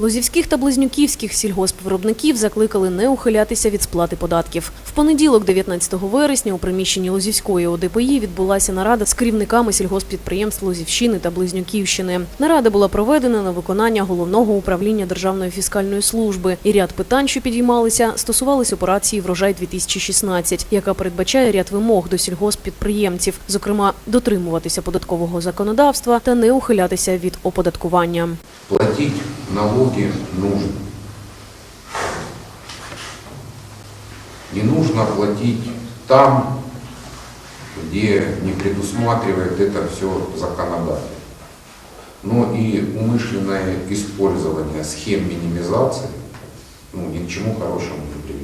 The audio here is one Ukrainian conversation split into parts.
Лозівських та близнюківських сільгоспвиробників закликали не ухилятися від сплати податків. В понеділок, 19 вересня, у приміщенні Лозівської ОДПІ відбулася нарада з керівниками сільгосппідприємств Лозівщини та Близнюківщини. Нарада була проведена на виконання головного управління Державної фіскальної служби. І ряд питань, що підіймалися, стосувались операції Врожай 2016 яка передбачає ряд вимог до сільгосппідприємців, зокрема дотримуватися податкового законодавства та не ухилятися від оподаткування. Платить налоги нужно. Не нужно платить там, где не предусматривает это все законодатель. Но и умышленное использование схем минимизации ну, ни к чему хорошему не приведет.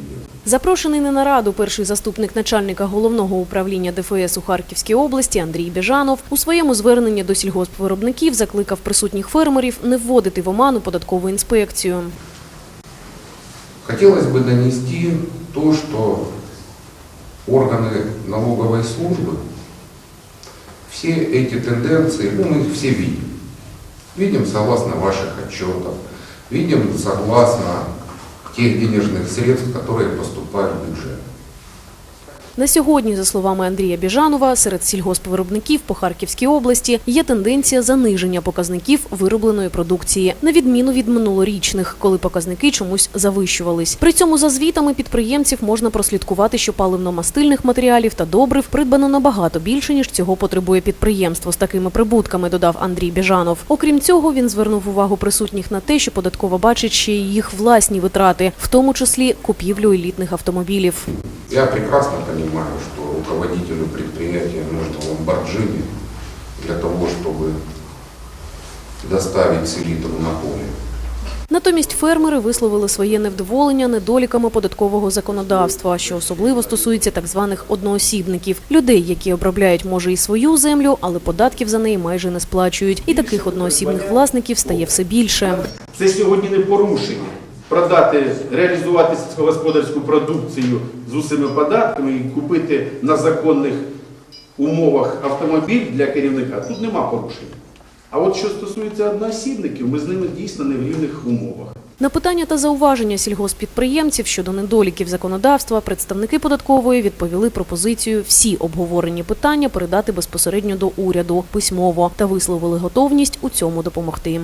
Запрошений на нараду перший заступник начальника головного управління ДФС у Харківській області Андрій Біжанов у своєму зверненні до сільгоспвиробників закликав присутніх фермерів не вводити в оману податкову інспекцію. Хотелось бы донести то, что органы налоговой службы все эти тенденции, ну, мы их все видим. Видим согласно ваших отчетов, видим согласно тех денежных средств, которые поступают в бюджет. На сьогодні, за словами Андрія Біжанова, серед сільгоспвиробників по Харківській області є тенденція заниження показників виробленої продукції, на відміну від минулорічних, коли показники чомусь завищувались. При цьому за звітами підприємців можна прослідкувати, що паливно-мастильних матеріалів та добрив придбано набагато більше ніж цього потребує підприємство з такими прибутками. Додав Андрій Біжанов. Окрім цього, він звернув увагу присутніх на те, що податкова бачить ще й їх власні витрати, в тому числі купівлю елітних автомобілів. Я прекрасно понимаю, что руководителю предприятия нужно ламборджини для того, чтобы доставить селитру на поле. Натомість фермери висловили своє невдоволення недоліками податкового законодавства, що особливо стосується так званих одноосібників людей, які обробляють може і свою землю, але податків за неї майже не сплачують. І таких одноосібних власників стає все більше. Це сьогодні не порушення. Продати, реалізувати сільськогосподарську продукцію з усіма податками і купити на законних умовах автомобіль для керівника. Тут нема порушення. А от що стосується одноосібників, ми з ними дійсно не в рівних умовах. На питання та зауваження сільгосппідприємців щодо недоліків законодавства представники податкової відповіли пропозицію всі обговорені питання передати безпосередньо до уряду письмово та висловили готовність у цьому допомогти.